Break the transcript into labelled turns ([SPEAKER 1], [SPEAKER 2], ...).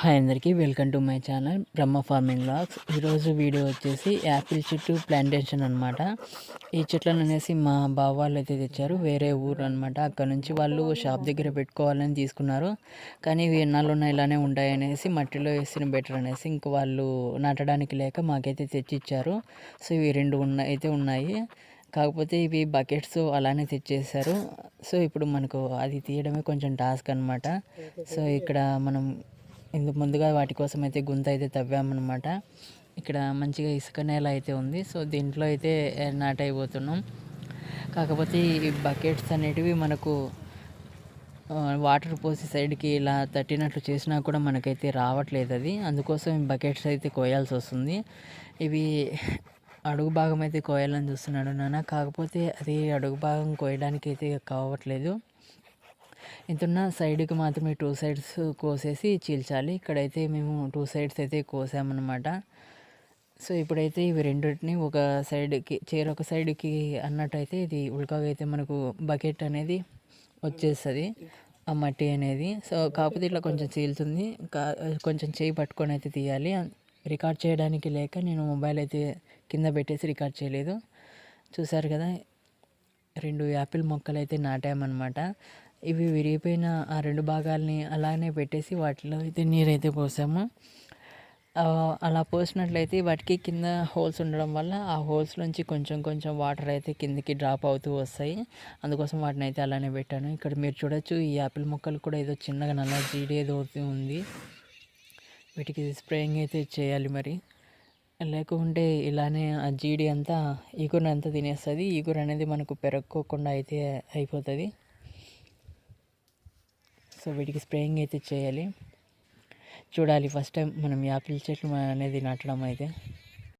[SPEAKER 1] Hi అందరికీ welcome to my channel Brahma farming blogs ఈరోజు video వచ్చేసి యాపిల్ చెట్టు ప్లాంటేషన్ అనమాట ఈ చెట్లను అనేసి మా బావ వాళ్ళు అయితే తెచ్చారు. వేరే ఊరు అనమాట అక్కడ నుంచి వాళ్ళు షాప్ దగ్గర పెట్టుకోవాలని తీసుకున్నారు. కానీ ఇవి ఎన్నాళ్ళున్నా ఇలానే ఉంటాయి అనేసి మట్టిలో వేసిన బెటర్ అనేసి ఇంక వాళ్ళు నాటడానికి లేక మాకైతే తెచ్చి ఇచ్చారు సో ఇవి రెండు ఉన్నాయి అయితే ఉన్నాయి. కాకపోతే ఇవి బకెట్స్ అలానే తెచ్చేసారు సో ఇప్పుడు మనకు అది తీయడమే కొంచెం టాస్క్ అనమాట సో ఇక్కడ మనం ఇందుకు ముందుగా వాటి కోసం అయితే గుంత అయితే తవ్వామన్నమాట. ఇక్కడ మంచిగా ఇసుక నేల అయితే ఉంది. సో దీంట్లో అయితే నాటైపోతున్నాం. కాకపోతే ఈ బకెట్స్ అనేటివి మనకు వాటర్ పోసి సైడ్కి ఇలా తట్టినట్లు చేసినా కూడా మనకైతే రావట్లేదు అది. అందుకోసం బకెట్స్ అయితే కోయాల్సి వస్తుంది. ఇవి అడుగు భాగం అయితే కోయాలని చూస్తున్నాడు నాన్న. కాకపోతే అది అడుగు భాగం కోయడానికి అయితే కావట్లేదు. ఇంతున్న సైడ్కి మాత్రమే టూ సైడ్స్ కోసేసి చీల్చాలి. ఇక్కడైతే మేము టూ సైడ్స్ అయితే కోసామన్నమాట. సో ఇప్పుడైతే ఇవి రెండింటిని ఒక సైడ్కి ఒక సైడ్కి అన్నట్టయితే ఇది ఉల్కాగా అయితే మనకు బకెట్ అనేది వచ్చేస్తుంది ఆ మట్టి అనేది. సో కాకపోతే ఇట్లా కొంచెం చీలుతుంది. కొంచెం చేయి పట్టుకొని అయితే తీయాలి. రికార్డ్ చేయడానికి లేక నేను మొబైల్ అయితే కింద పెట్టేసి రికార్డ్ చేయలేదు. చూసారు కదా రెండు యాపిల్ మొక్కలు అయితే నాటామన్నమాట. ఇవి విరిగిపోయిన ఆ రెండు భాగాల్ని అలానే పెట్టేసి వాటిలో అయితే నీరైతే పోసాము. అలా పోసినట్లయితే వాటికి కింద హోల్స్ ఉండడం వల్ల ఆ హోల్స్ నుంచి కొంచెం కొంచెం వాటర్ అయితే కిందికి డ్రాప్ అవుతూ వస్తాయి. అందుకోసం వాటిని అయితే అలానే పెట్టాను. ఇక్కడ మీరు చూడొచ్చు ఈ యాపిల్ మొక్కలు కూడా ఏదో చిన్నగా నల్ల జీడి ఏదో ఉంది. వీటికి స్ప్రేయింగ్ అయితే చేయాలి మరి. లేకుంటే ఇలానే ఆ జీడి అంతా ఈగురు అంతా తినేస్తుంది. ఈగురు అనేది మనకు పెరక్కోకుండా అయితే అయిపోతుంది. సో వీటికి స్ప్రేయింగ్ అయితే చేయాలి. చూడాలి ఫస్ట్ టైం మనం యాపిల్ చెట్లు అనేది నాటడం అయితే.